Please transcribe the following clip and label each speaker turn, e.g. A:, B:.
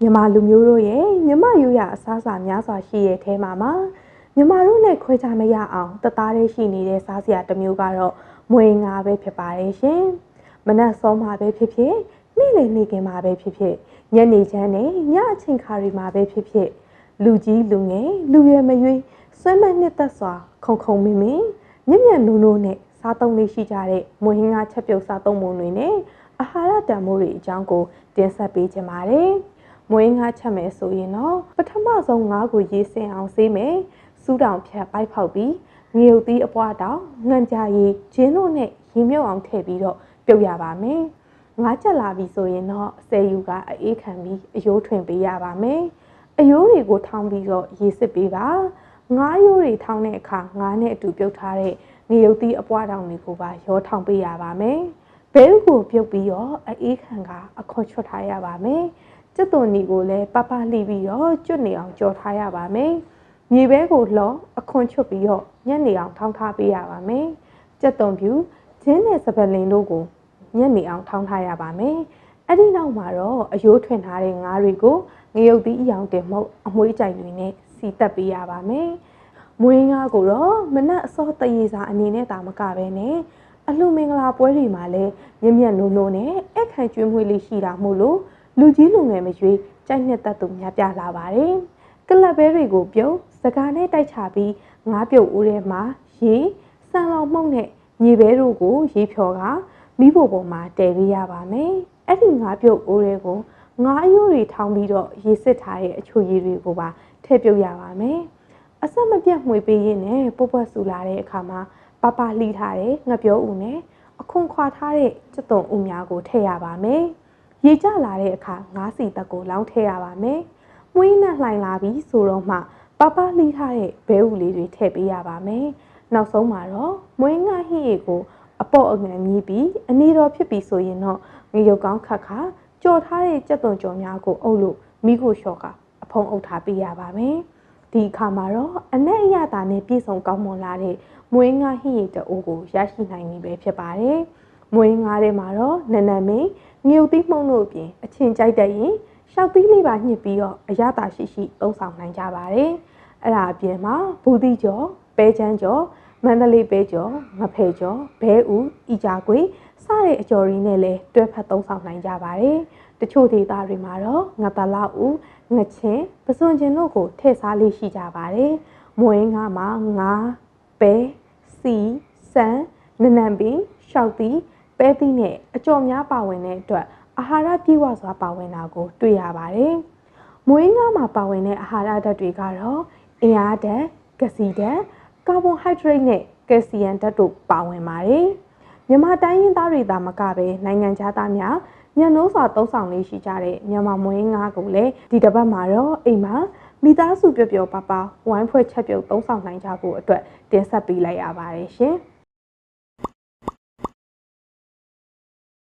A: မြန်မာလူမျိုးတို့ရဲ့မြမရိုးရအစားအစာများစွာရှိရဲ့အဲမှာမှာမြန်မာတို့နဲ့ခွဲခြားမရအောင်တသားလေးရှိနေတဲ့စားစရာတစ်မျိုးကတော့မွေငါပဲဖြစ်ပါတယ်ရှင်။မနက်စောမှာပဲဖြစ်ဖြစ်နေ့လည်နေ့ကင်မှာပဲဖြစ်ဖြစ်ညနေချမ်းနဲ့ညအချိန်ခါတွေမှာပဲဖြစ်ဖြစ်လူကြီးလူငယ်လူရွယ်မရွေးဆွဲမနှစ်သက်စွာ ခုံခုံမင်းမင်းမြင့်မြတ်နိုးနိုးနဲ့စားသုံးလေးရှိကြတဲ့မွေဟင်းကားချက်ပြုတ်စားသုံးပုံတွေနဲ့အာဟာရတန်ဖိုးတွေအကြောင်းကိုတင်ဆက်ပေးချင်ပါတယ်။ မွေးငါချက်မယ်ဆိုရင်တော့ပထမဆုံးငါးကိုရေးစင်အောင်ဆေးမယ်။စူးတောင်ဖြတ်ပိုက်ဖောက်ပြီးငရုတ်သီးအပွားတောင်ငံကြရည်ဂျင်းတို့နဲ့ရင်မြုပ်အောင်ထည့်ပြီးတော့ပြုတ်ရပါမယ်။ငါးချက်လာပြီဆိုရင်တော့ဆယ်ယူကအေးခံပြီးအယိုးထွင်ပေးရပါမယ်။အယိုးတွေကိုထောင်းပြီးတော့ရေးစစ်ပေးပါ။ငါးရိုးတွေထောင်းတဲ့အခါငါးနဲ့အတူပြုတ်ထားတဲ့ငရုတ်သီးအပွားတောင်တွေကိုပါရောထောင်းပေးရပါမယ်။ဘဲဥကိုပြုတ်ပြီးတော့အေးခံကအခေါ်ချွတ်ထားရပါမယ်။ ကျွတ်သွန်နီကိုလည်းပပလှီးပြီးတော့ကျွတ်နေအောင်ကြော်ထားရပါမယ်။မြေဘဲကိုလှော်အခွန်ချွတ်ပြီးတော့ညက်နေအောင်ထောင်းထားပေးရပါမယ်။ကျွတ်သွန်ဖြူဂျင်းနဲ့စပလင်တို့ကိုညက်နေအောင်ထောင်းထားရပါမယ်။အဲ့ဒီနောက်မှာတော့အယိုးထွင်ထားတဲ့ငါးတွေကိုငရုတ်သီးအယောင်တင်မှုတ်အမွှေးကြိုင်တွေနဲ့စီတက်ပေးရပါမယ်။မွေးငါးကိုတော့မနက်အစောတရေစာအနေနဲ့တာမကပဲနဲ့အလှမင်္ဂလာပွဲတွေမှာလည်းမြင့်မြတ်နိုးနိုးနဲ့အခန့်ကျွေးမွေးလေးရှိတာမို့လို့ လူကြီးလူငယ်မရွေးကြိုက်နှစ်သက်သူများပြလာပါတယ်။ကလပ်ဘဲတွေကိုပြုတ်စကားနဲ့တိုက်ချပြီးငါးပြုတ်ဦးထဲမှာရေဆန်လောင်မှုန့်နဲ့ညီဘဲတို့ကိုရေဖြော်ကမိဖို့ပေါ်မှာတည်ပေးရပါမယ်။အဲ့ဒီငါးပြုတ်ဦးတွေကိုငါးအယိုးတွေထောင်းပြီးတော့ရေစစ်ထားတဲ့အချိုရည်တွေကိုပါထည့်ပြုတ်ရပါမယ်။အဆက်မပြတ်မှွေပေးရင်းနဲ့ပုတ်ပွက်ဆူလာတဲ့အခါမှာပပလှီးထားတဲ့ငပြောဦးနဲ့အခွန်ခွာထားတဲ့စက်သွန်ဦးများကိုထည့်ရပါမယ်။ ရေကျလာတဲ့အခါငါးစီတက်ကိုလောင်းထည့်ရပါမယ်။မွေးနဲ့လှိုင်လာပြီးဆိုတော့မှပပလှီးထားတဲ့ဘဲဦးလေးတွေထည့်ပေးရပါမယ်။နောက်ဆုံးမှာတော့မွေးငါဟိရေကိုအပေါ့အငံမြည်ပြီးအနေတော်ဖြစ်ပြီးဆိုရင်တော့ငရုတ်ကောင်းခတ်ခါကြော်ထားတဲ့ကြက်သွန်ကြော်များကိုအုပ်လို့မိကိုလျှော့ကအဖုံးအုပ်ထားပေးရပါမယ်။ဒီအခါမှာတော့အနက်အရသာနဲ့ပြည့်စုံကောင်းမွန်လာတဲ့မွေးငါဟိရီတအိုးကိုရရှိနိုင်ပြီပဲဖြစ်ပါတယ်။မွေးငါထဲမှာတော့နနမင်း ငြုပ်သီးမှုန့်တို့အပြင်အချင်းကြိုက်တဲ့ရင်ရှောက်သီးလေးပါညှစ်ပြီးတော့အရသာရှိရှိသုံးဆောင်နိုင်ကြပါတယ်။အဲ့ဒါအပြင်မှာဘူးသီးကျော်ပဲချမ်းကျော်မန္တလေးပဲကျော်ငဖဲကျော်ဘဲဦးဤကြကွေစတဲ့အကျော်ရင်းနဲ့လည်းတွဲဖက်သုံးဆောင်နိုင်ကြပါတယ်။တချို့ဒေသတွေမှာတော့ငတလောက်ဦးငချင်းပစွန်ကျင်တို့ကိုထည့်စားလေးရှိကြပါတယ်။မွေးငါမှာငါပဲစီစံနနံပင်ရှောက်သီး ပဲသီးနဲ့အကျော်များပါဝင်တဲ့အတွက်အာဟာရပြည့်ဝစွာပါဝင်တာကို တွေ့ရပါတယ်။မွေးငါမှာပါဝင်တဲ့အာဟာရဓာတ်တွေကတော့အင်အားဓာတ်၊ကစီဓာတ်၊ကာဗွန်ဟိုက်ဒရိတ်နဲ့ကယ်လ်ဆီယမ်ဓာတ်တို့ပါဝင်ပါတယ်။မြန်မာတိုင်းရင်းသားတွေသာမကပဲနိုင်ငံခြားသားများညနိုးစွာသုံးဆောင်လေးရှိကြတဲ့မြန်မာမွေးငါးကိုလည်းဒီတစ်ပတ်မှာတော့အိမ်မှာမိသားစုပျော်ပျော်ပါပါဝိုင်းဖွဲ့ချက်ပြုတ်သုံးဆောင်နိုင်ကြဖို့အတွက်တင်ဆက်ပေးလိုက်ရပါတယ်ရှင်။